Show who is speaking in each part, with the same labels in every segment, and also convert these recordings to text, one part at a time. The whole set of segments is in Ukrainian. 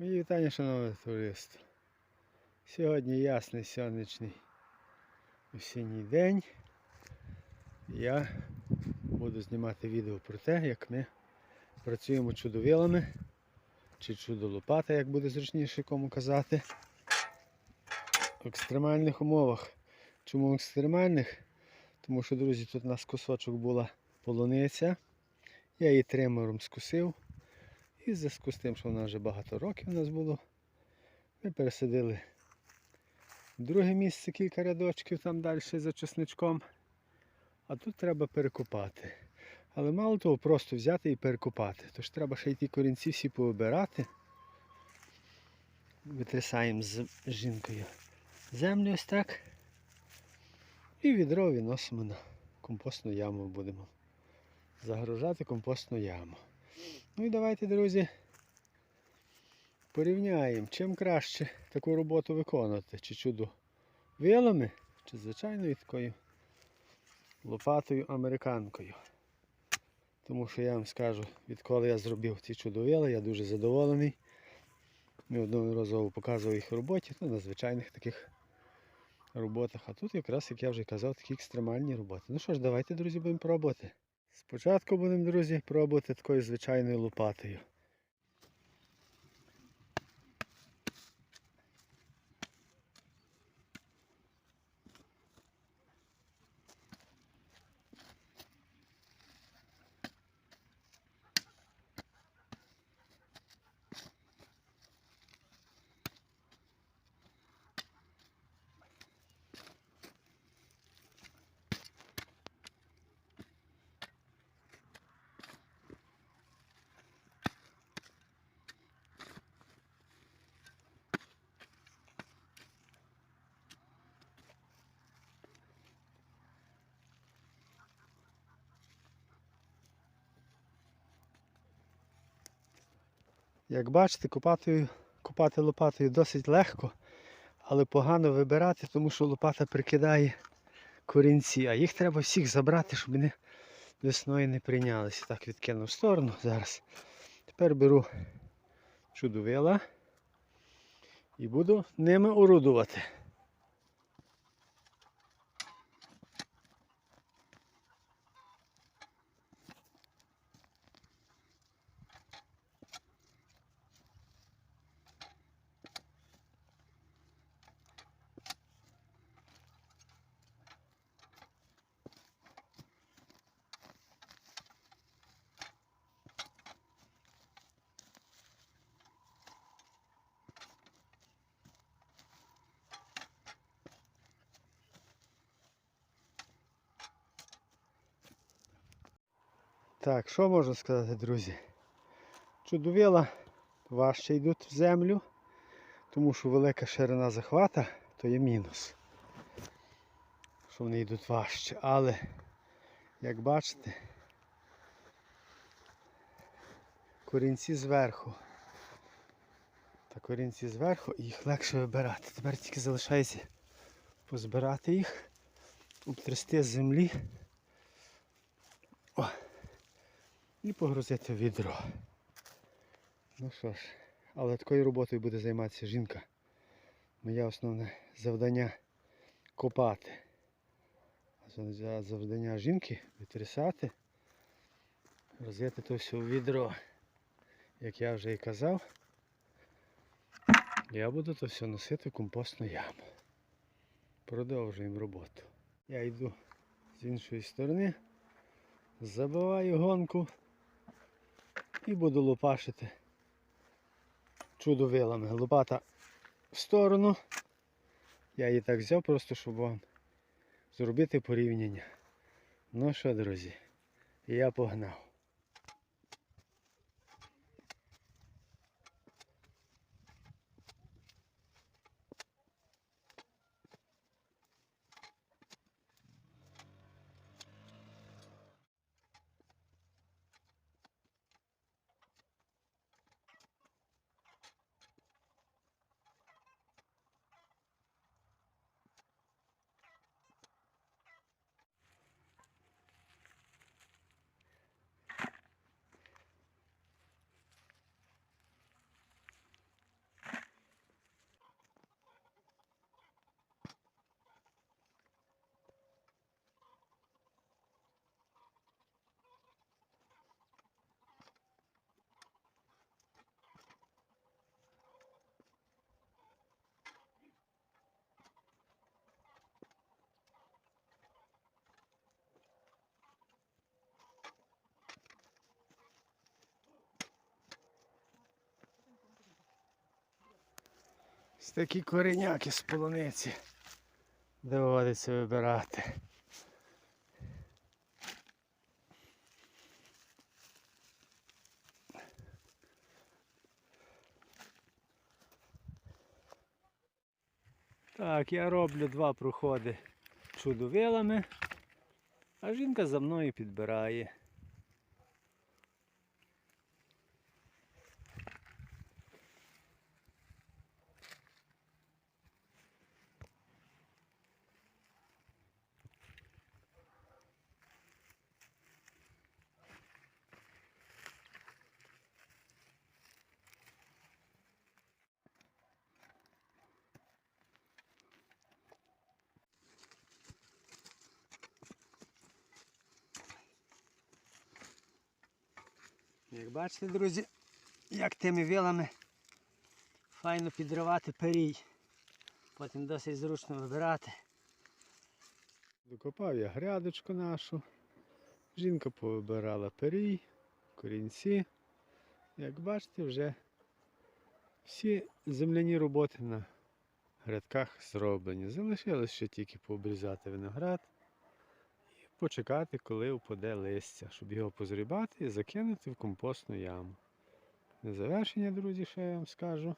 Speaker 1: Мої вітання, шановне товариство. Сьогодні ясний сонячний осінній день. Я буду знімати відео про те, як ми працюємо чудовилами чи чудолопата, як буде зручніше кому казати. В екстремальних умовах. Чому в екстремальних? Тому що, друзі, тут у нас кусочок була полуниця. Я її тримером скусив. І в зв'язку з тим, що вона вже багато років у нас було, ми пересадили в друге місце кілька рядочків там далі за чесничком. А тут треба перекопати. Але мало того, просто взяти і перекопати. Тож треба ще й ті корінці всі повибирати. Витрясаємо з жінкою землю ось так. І відро відносимо на компостну яму будемо. Загружати компостну яму. Ну і давайте, друзі, порівняємо, чим краще таку роботу виконувати. Чи чудо вилами, чи звичайною такою лопатою американкою. Тому що я вам скажу, відколи я зробив ці чудовили, я дуже задоволений. Неодноразово показував їх в роботі, ну, на звичайних таких роботах. А тут якраз, як я вже казав, такі екстремальні роботи. Ну що ж, давайте, друзі, будемо пробувати. Спочатку будемо, друзі, пробувати такою звичайною лопатою. Як бачите, купати копати лопатою досить легко, але погано вибирати, тому що лопата прикидає корінці, а їх треба всіх забрати, щоб вони весною не прийнялися. Так, відкину в сторону зараз. Тепер беру чудовила і буду ними орудувати. Так, що можу сказати, друзі? Чудовила важче йдуть в землю, тому що велика ширина захвата то є мінус. Що вони йдуть важче. Але, як бачите, корінці зверху. Та корінці зверху їх легше вибирати. Тепер тільки залишається позбирати їх, обтрясти з землі. О і погрузити відро. Ну що ж, але такою роботою буде займатися жінка. Моє основне завдання копати. А завдання жінки витрясати, роз'яти то все в відро. Як я вже і казав, я буду то все носити в компостну яму. Продовжуємо роботу. Я йду з іншої сторони, забиваю гонку і буду лопашити чудовилами. Лопата в сторону. Я її так взяв, просто щоб вам зробити порівняння. Ну що, друзі, я погнав. Такі кореняки з полуниці доводиться вибирати. Так, я роблю два проходи чудовилами, а жінка за мною підбирає. Як бачите, друзі, як тими вилами файно підривати перій. Потім досить зручно вибирати. Докопав я грядочку нашу. Жінка повибирала перій, корінці. Як бачите, вже всі земляні роботи на грядках зроблені. Залишилось ще тільки пообрізати виноград почекати, коли впаде листя, щоб його позрібати і закинути в компостну яму. На завершення, друзі, ще я вам скажу.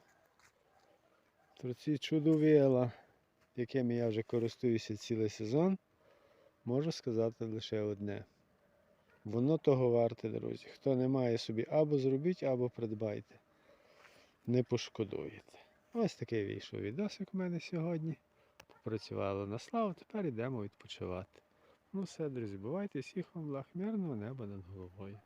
Speaker 1: Про ці чудовила, якими я вже користуюся цілий сезон, можу сказати лише одне. Воно того варте, друзі. Хто не має собі або зробіть, або придбайте. Не пошкодуєте. Ось такий вийшов відосик у мене сьогодні. Попрацювало на славу, тепер йдемо відпочивати. Ну все, друзі, бувайте, всіх вам благ, мирного неба над головою.